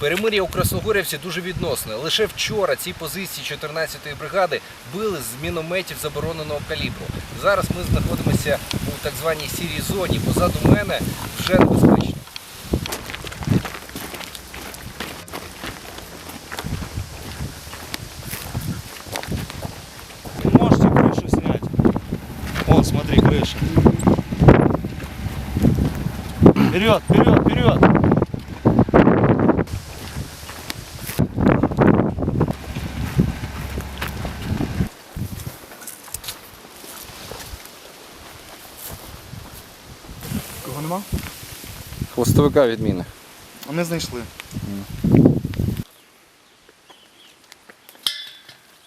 Перемир'я у Красногорівці дуже відносне. Лише вчора ці позиції 14-ї бригади били з мінометів забороненого калібру. Зараз ми знаходимося у так званій сірій зоні. Позаду мене вже небезпечно. Вы можете крышу снять. Вон, смотри, крыша. Вперед, вперед, вперед! Нема? Хвостовика відміни. А ми знайшли.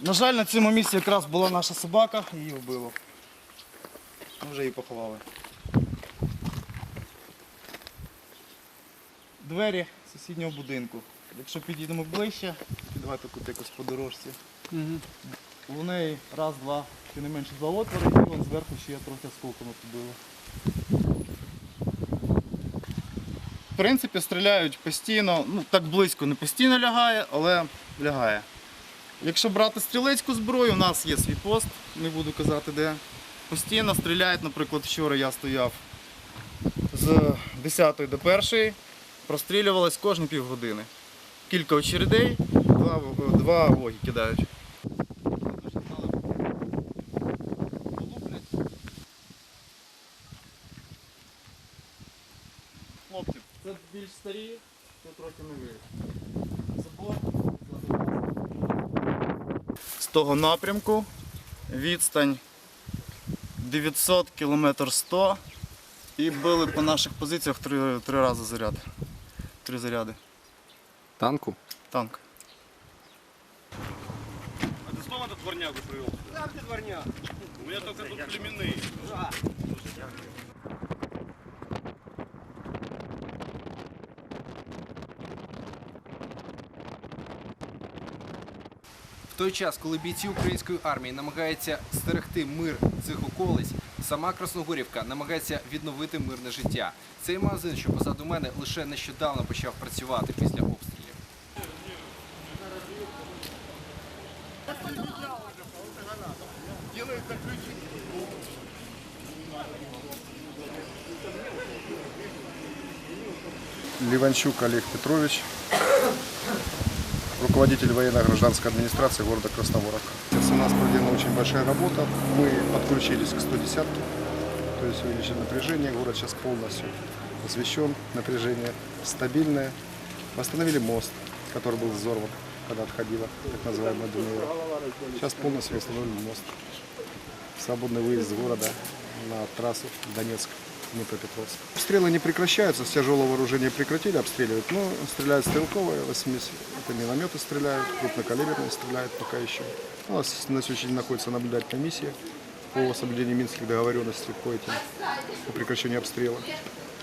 На жаль, на цьому місці якраз була наша собака, її вбило. Ми вже її поховали. Двері сусіднього будинку. Якщо підійдемо ближче, давайте тут якось по дорожці. У неї раз, два, щонайменше два отвори, і вон зверху ще трохи осколками побило. Принципі, стріляють постійно, ну так близько не постійно лягає, але лягає. Якщо брати стрілецьку зброю, у нас є свій пост, не буду казати де. Постійно стріляють, наприклад, вчора я стояв з 10 до 1, прострілювалось кожні півгодини. Кілька очередей, два, два воги кидають. Хлопці, це більш старі, це трохи нові. Забор. З того напрямку відстань 900 кілометр 100 і били по наших позиціях три, три рази заряд. Три заряди. Танку? Танк. А ты снова этот дворнягу привел? Да, ты дворняк. У меня только тут племенные. В той час, коли бійці української армії намагаються стерегти мир цих околиць, сама Красногорівка намагається відновити мирне життя. Цей магазин, що позаду мене, лише нещодавно почав працювати після обстрілів. Ливанчук Олег Петрович, руководитель военно-гражданской администрации города Красноворовка. Сейчас у нас проделана очень большая работа. Мы подключились к 110 то есть увеличили напряжение. Город сейчас полностью освещен, напряжение стабильное. Восстановили мост, который был взорван, когда отходила так называемая Дунеева. Сейчас полностью восстановлен мост. Свободный выезд из города на трассу Донецк. Днепропетровск. Обстрелы не прекращаются, с тяжелого вооружения прекратили обстреливать, но стреляют стрелковые, 80, это минометы стреляют, крупнокалиберные стреляют пока еще. У нас на сегодняшний день находится наблюдательная миссия по соблюдению минских договоренностей по этим, по прекращению обстрела.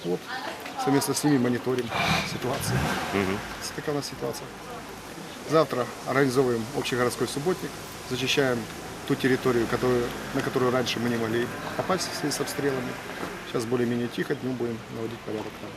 Вот, совместно с ними мониторим ситуацию. Такая у нас ситуация. Завтра организовываем общегородской субботник, зачищаем ту территорию, которую, на которую раньше мы не могли попасть в связи с обстрелами. Сейчас более-менее тихо, днем будем наводить порядок там.